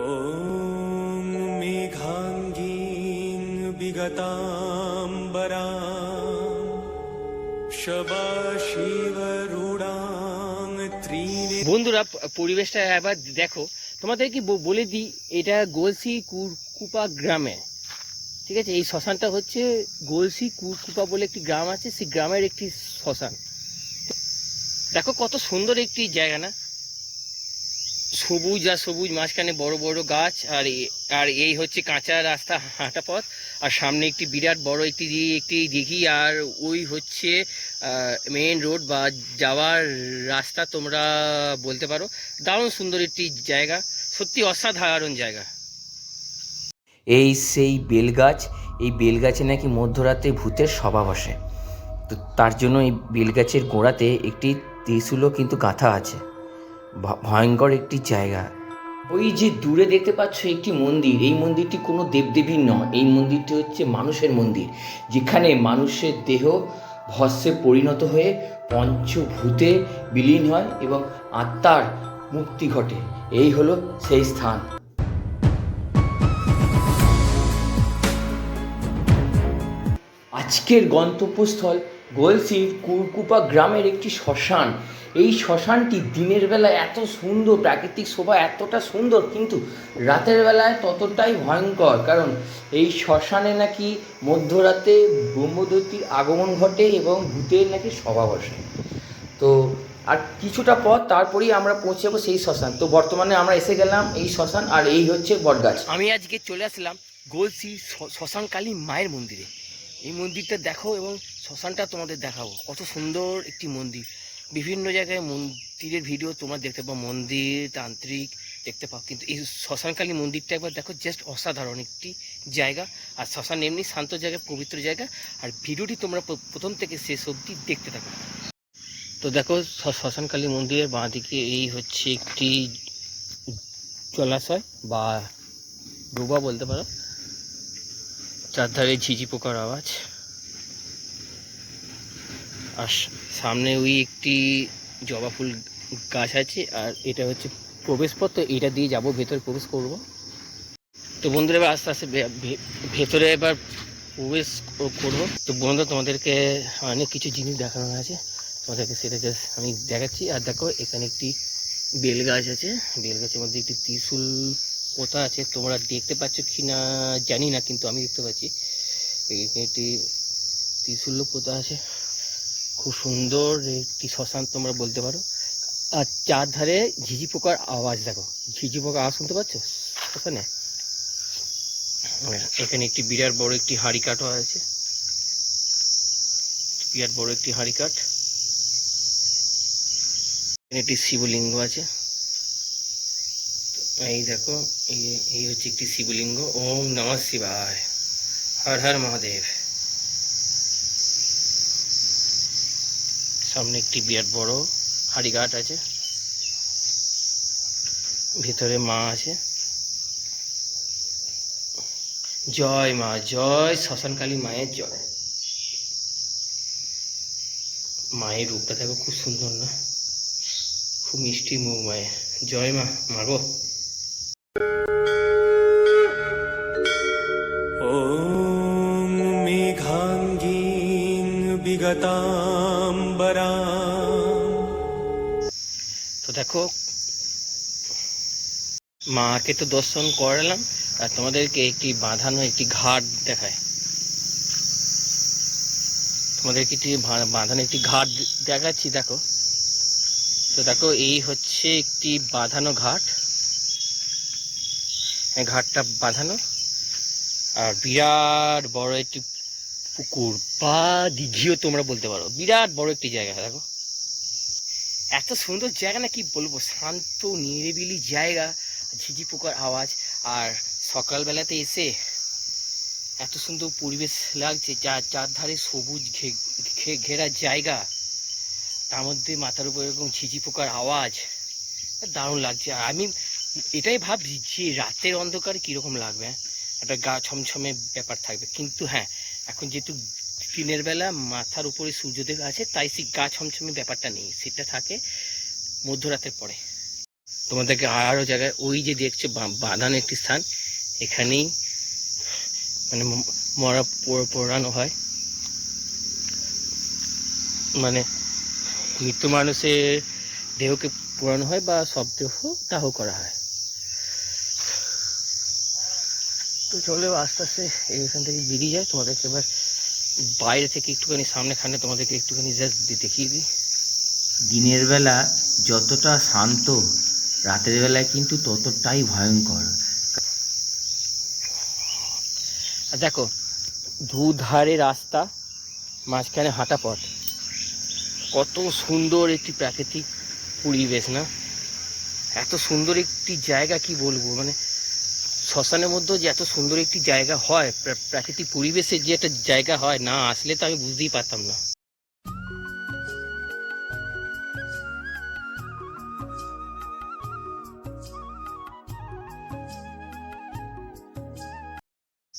ॐ मेघाङ्गीं विगताम्बरा शबाशिवरूढां त्रीणि বন্ধুরা প- পরিবেশটা একবার দেখো তোমাদেরকে ব- বলে দিই এটা গোলসি কুরকুপা গ্রামে ঠিক আছে এই শ্মশানটা হচ্ছে গোলসি কুরকুপা বলে একটি গ্রাম আছে সেই গ্রামের একটি শ্মশান দেখো কত সুন্দর একটি জায়গা না সবুজ আর সবুজ, মাঝখানে বড় বড় গাছ, আর আর এই হচ্ছে কাঁচা রাস্তা হাঁটা পথ। আর সামনে একটি বিরাট বড় একটি একটি দিঘি, আর ওই হচ্ছে মেইন রোড বা যাওয়ার রাস্তা তোমরা বলতে পারো। দারুণ সুন্দর একটি জায়গা, সত্যি অসাধারণ জায়গা। এই সেই বেলগাছ, এই বেলগাছে নাকি মধ্যরাতে ভূতের সভা বসে তো তার জন্য এই বেলগাছের গোড়াতে একটি ত্রিশূলও কিন্তু গাঁথা আছে। ভয়ঙ্কর একটি জায়গা। ওই যে দূরে দেখতে পাচ্ছ একটি মন্দির, এই মন্দিরটি কোনো দেবদেবীর নয়, এই মন্দিরটি হচ্ছে মানুষের মন্দির, যেখানে মানুষের দেহ ভস্মে পরিণত হয়ে পঞ্চভূতে বিলীন হয় এবং আত্মার মুক্তি ঘটে। এই হলো সেই স্থান। আজকের গন্তব্যস্থল গোলসির কুরকুপা গ্রামের একটি শ্মশান এই শ্মশানটি দিনের বেলায় এত সুন্দর, প্রাকৃতিক শোভা এতটা সুন্দর, কিন্তু রাতের বেলায় ততটাই ভয়ঙ্কর। কারণ এই শ্মশানে নাকি মধ্যরাতে ব্রহ্মদৈতীর আগমন ঘটে এবং ভূতের নাকি সভা বসে তো, আর কিছুটা পথ তারপরেই আমরা পৌঁছে যাব সেই শ্মশান। তো, বর্তমানে আমরা এসে গেলাম এই শ্মশান, আর এই হচ্ছে বটগাছ। আমি আজকে চলে আসলাম গোলসি শ্মশানকালী মায়ের মন্দিরে। এই মন্দিরটা দেখো এবং শ্মশানটা তোমাদের দেখাবো। কত সুন্দর একটি মন্দির। বিভিন্ন জায়গায় মন্দিরের ভিডিও তোমরা দেখতে পাও মন্দির, তান্ত্রিক দেখতে পাও কিন্তু এই শ্মশানকালী মন্দিরটা একবার দেখো জাস্ট অসাধারণ একটি জায়গা। আর শ্মশান এমনি শান্ত জায়গা, পবিত্র জায়গা। আর ভিডিওটি তোমরা প্রথম থেকে শেষ অবধি দেখতে থাকো। তো দেখো শ্মশানকালী মন্দিরের বাঁ দিকে এই হচ্ছে একটি জলাশয় বা ডোবা বলতে পারো। চারধারে ঝিঝি পোকার আওয়াজ। আর সামনে ওই একটি জবা ফুল গাছ আছে, আর এটা হচ্ছে প্রবেশ পথ তো এটা দিয়ে যাব, ভেতরে প্রবেশ করব। তো বন্ধুরা, এবার আস্তে আস্তে ভেতরে এবার প্রবেশ করব। তো বন্ধুরা, তোমাদেরকে অনেক কিছু জিনিস দেখানো আছে। তোমাদেরকে সেটা জাস্ট আমি দেখাচ্ছি। আর দেখো, এখানে একটি বেল গাছ আছে। বেল গাছের মধ্যে একটি ত্রিশূল পোতা আছে। তোমরা দেখতে পাচ্ছ কি না জানি না, কিন্তু আমি দেখতে পাচ্ছি। এখানে একটি ত্রিশূল পোতা আছে। খুব সুন্দর একটি শ্মশান তোমরা বলতে পারো। আর চারধারে ঝিঝি পোকার আওয়াজ, দেখো। ঝিঝি পোকার আওয়াজ শুনতে পাচ্ছ? আর এখানে একটি বিরাট বড় একটি হাঁড়ি কাঠও আছে। বিরাট বড় একটি হাঁড়ি কাঠ এখানে একটি শিবলিঙ্গ আছে। এই দেখো এই হচ্ছে একটি শিবলিঙ্গ। ওম নমঃ শিবায়। হর হর মহাদেব। সামনে একটি বিরাট বড় হাড়িঘাট আছে ভিতরে মা আছে জয় মা জয় শ্মশানকালী মায়ের জয় মায়ের রূপটা দেখো খুব সুন্দর না খুব মিষ্টি মুখ মায়ের জয় মা মাগো ॐ मेघाङ्गीं विगताम्बरा তো মাকে তো দর্শন করালাম, আর তোমাদেরকে একটি বাঁধানো, একটি ঘাট দেখায়। তোমাদেরকে একটি বাঁধানো একটি ঘাট দেখাচ্ছি, দেখো। তো দেখো, এই হচ্ছে একটি বাঁধানো ঘাট। ঘাটটা বাঁধানো। আর বিরাট বড় একটি পুকুর, বা দিঘিও তোমরা বলতে পারো। বিরাট বড় একটি জায়গা, দেখো। এত সুন্দর জায়গা না কি বলব? শান্ত, নিরিবিলি জায়গা, ঝিঝি পোকার আওয়াজ। আর সকালবেলাতে এসে এত সুন্দর পরিবেশ লাগছে চার চারধারে সবুজ ঘেরা জায়গা। তার মধ্যে মাথার উপর এরকম ঝিঝি পোকার আওয়াজ। দারুণ লাগছে। আর আমি এটাই ভাবছি যে রাতের অন্ধকারে কীরকম লাগবে হ্যাঁ? একটা গা ছমছমে ব্যাপার থাকবে। কিন্তু হ্যাঁ এখন যেহেতু দিনের বেলা মাথার উপরে সূর্যদেব আছে, তাই সেই গা ছমছমে ব্যাপারটা নেই, সেটা থাকে মধ্যরাতের পরে। তোমাদেরকে আরও জায়গায়, ওই যে দেখছ বাঁধানো একটি স্থান, এখানেই মানে মরা পোড়ানো হয়। মানে মৃত্যু মানুষের দেহকে পোড়ানো হয় বা সব দেহ দাহ করা হয়। তো চলো আস্তে আস্তে এখান থেকে বেরিয়ে যায় তোমাদেরকে এবার বাইরে থেকে একটুখানি সামনে খানে তোমাদেরকে একটুখানি জাস্ট দেখিয়ে দিই। দিনের বেলা যতটা শান্ত রাতের বেলায় কিন্তু ততটাই ভয়ঙ্কর। আর দেখো দুধারে রাস্তা মাঝখানে হাঁটা পথ। কত সুন্দর একটি প্রাকৃতিক পরিবেশ না? এত সুন্দর একটি জায়গা কি বলব? মানে শ্মশানের মধ্যেও যে এত সুন্দর একটি জায়গা হয়, প্রা- প্রাকৃতিক পরিবেশের যে একটা জায়গা হয়, না, আসলে তো আমি বুঝতেই পারতাম না।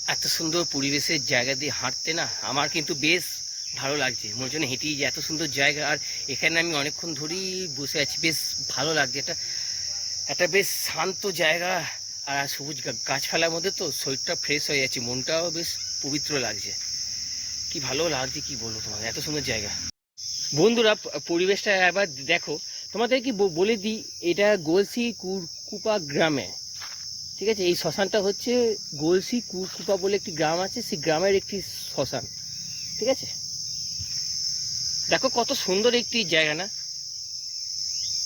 এত সুন্দর পরিবেশের জায়গা দিয়ে হাঁটতে না, আমার কিন্তু বেশ ভালো লাগছে। মনে না হেঁটেই যে এত সুন্দর জায়গা, আর এখানে আমি অনেকক্ষণ ধরেই বসে আছি, বেশ ভালো লাগছে। একটা একটা বেশ শান্ত জায়গা আর সবুজ গাছপালার মধ্যে তো শরীরটা ফ্রেশ হয়ে যাচ্ছে, মনটাও বেশ পবিত্র লাগছে। কি ভালো লাগছে, কি বলব তোমাদের এত সুন্দর জায়গা। বন্ধুরা পরিবেশটা একবার দেখো। তোমাদের কি বলে দিই, এটা গোলসি কুরকুপা গ্রামে। ঠিক আছে? এই শ্মশানটা হচ্ছে গোলসি কুরকুপা বলে একটি গ্রাম আছে, সেই গ্রামের একটি শ্মশান। ঠিক আছে? দেখো কত সুন্দর একটি জায়গা না?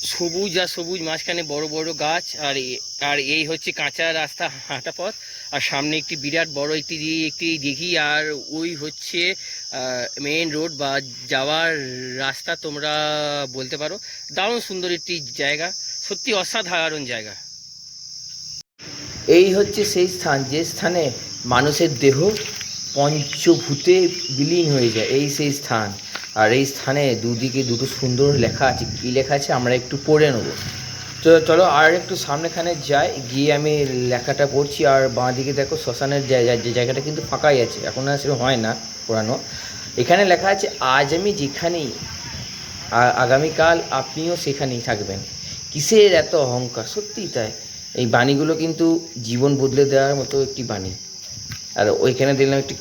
সবুজ আর সবুজ মাঝখানে বড় বড় গাছ, আর আর এই হচ্ছে কাঁচা রাস্তা হাঁটা পথ। আর সামনে একটি বিরাট বড় একটি একটি দিঘি, আর ওই হচ্ছে মেইন রোড বা যাওয়ার রাস্তা তোমরা বলতে পারো। দারুণ সুন্দর একটি জায়গা, সত্যি অসাধারণ জায়গা। এই হচ্ছে সেই স্থান, যে স্থানে মানুষের দেহ পঞ্চভূতে বিলীন হয়ে যায়, এই সেই স্থান। আর এই স্থানে দুদিকে দুটো সুন্দর লেখা আছে। কী লেখা আছে? আমরা একটু পড়ে নেব। তো চলো, আর একটু সামনেখানে যাই। গিয়ে আমি লেখাটা পড়ছি, আর বাঁ দিকে দেখো, শ্মশানের জায়গাটা কিন্তু ফাঁকাই আছে। এখন আর সেরকম হয় না পোড়ানো। এখানে লেখা আছে, আজ আমি যেখানেই আগামীকাল আপনিও সেখানেই থাকবেন। কিসের এত অহংকার? সত্যিই তাই। এই বাণীগুলো কিন্তু জীবন বদলে দেওয়ার মতো একটি বাণী। আর ওইখানে দিলাম একটি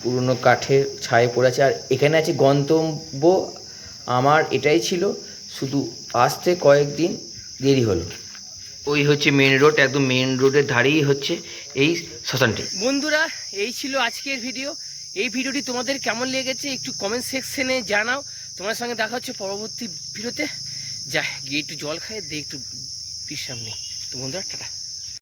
পুরনো কাঠের ছায়ে পড়ে আছে। আর এখানে আছে গন্তব্য। আমার এটাই ছিল। শুধু আসতে কয়েকদিন দেরি হলো। ওই হচ্ছে মেন রোড একদম মেন রোডের ধারেই হচ্ছে এই শ্মশানটি। বন্ধুরা এই ছিল আজকের ভিডিও এই ভিডিওটি তোমাদের কেমন লেগেছে একটু কমেন্ট সেকশনে জানাও। তোমার সঙ্গে দেখা হচ্ছে পরবর্তী ভিডিওতে যা গিয়ে একটু জল খায় দিয়ে একটু বিশ্রাম নেই। তো বন্ধুরা টাটা।